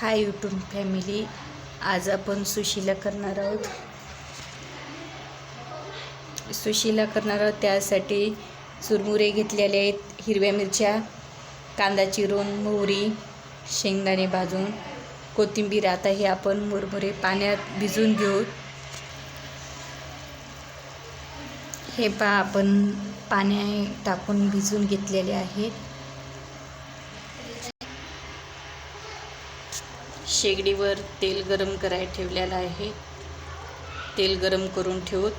Hi YouTube family. आज आपण सुशीला करणार आहोत. सुशीला करणार आहोत त्यासाठी चुरमुरे घेतलेले आहेत. हिरव्या मिरच्या कांदा चिरून मोहरी शेंगदाणे भाजून कोथिंबीर. आता हे आपण मुरमुरे पाण्यात भिजून घेऊ. हे पा आपण पाण्या टाकून भिजून घेतलेले आहेत शेगडीवर तेल गरम करायला ठेवलेलं आहे. तेल गरम करून ठेवत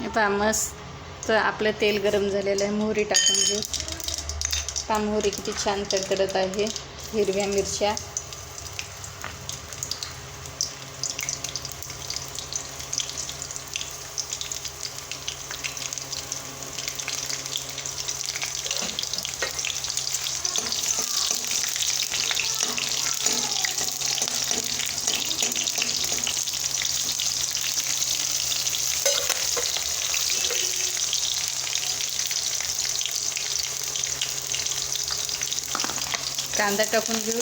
हे पहा मस्त आपलं तेल गरम झालेलं आहे. मोहरी टाकून घेऊ. पहा मोहरी किती छान तडतडत आहे. हिरव्या मिरच्या. कांदा टाकून घेऊ.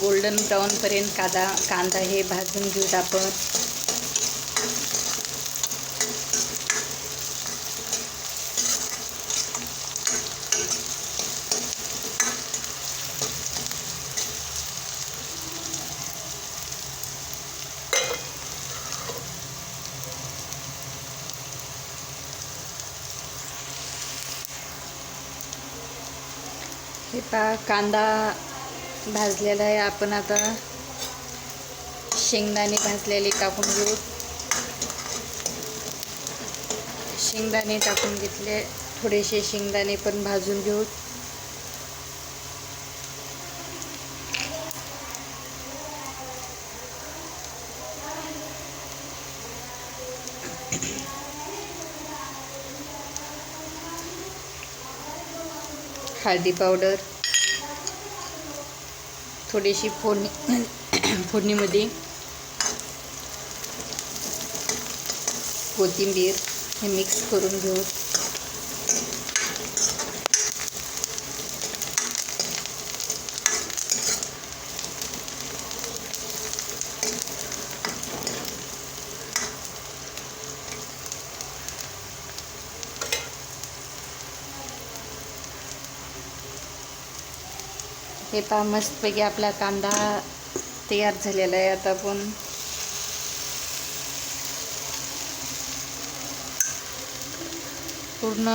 गोल्डन ब्राऊनपर्यंत कांदा कांदा हे भाजून घेऊत आपण. हे पा कांदा भाजलेला आहे. आपण आता शेंगदाणे भाजलेले टाकून घेऊ. शेंगदाणे टाकून घेतले. थोडेसे शेंगदाणे पण भाजून घेऊ. हळदी पावडर थोडीशी फोडणी फोडणीमध्ये कोथिंबीर हे मिक्स करून घेऊ. हे पहा मस्तपैकी आपला कांदा तयार झालेला आहे आता आपण. पूर्ण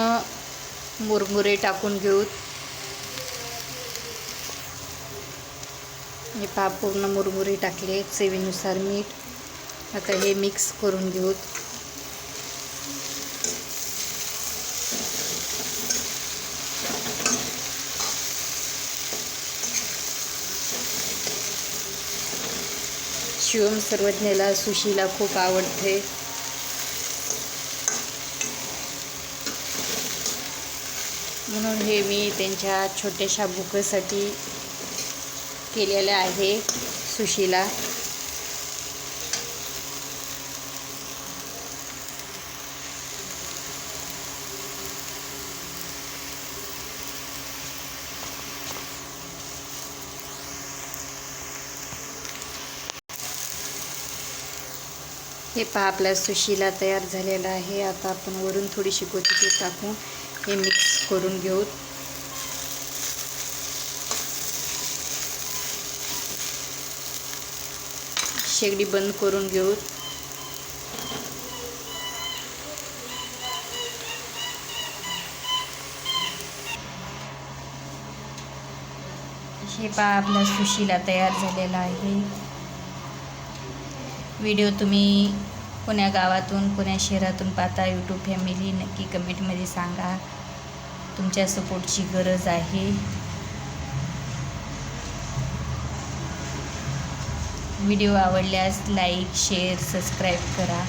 मुरमुरे टाकून घेऊत हे पहा पूर्ण मुरमुरे टाकले चवीनुसार मीठ. आता हे मिक्स करून घेऊत शिवम सर्वज्ञला सुशीला खूप आवडते. म्हणून हे मी त्यांच्या छोट्याशा बुकसाठी केलेलं आहे सुशीला. हे पहा आपला सुशीला तयार झालेला आहे. आता आपण वरून थोडीशी कोथिंबीर टाकून हे मिक्स करून घेऊ. शेगडी बंद करून घेऊ. हे पहा आपला सुशीला तयार झालेला आहे. व्हिडिओ तुम्ही कोण्या गावातून कोण्या शहरातून पाहता यूट्यूब फॅमिली नक्की कमेंटमध्ये सांगा. तुमच्या सपोर्टची गरज आहे. व्हिडिओ आवडल्यास लाईक शेअर सबस्क्राईब करा.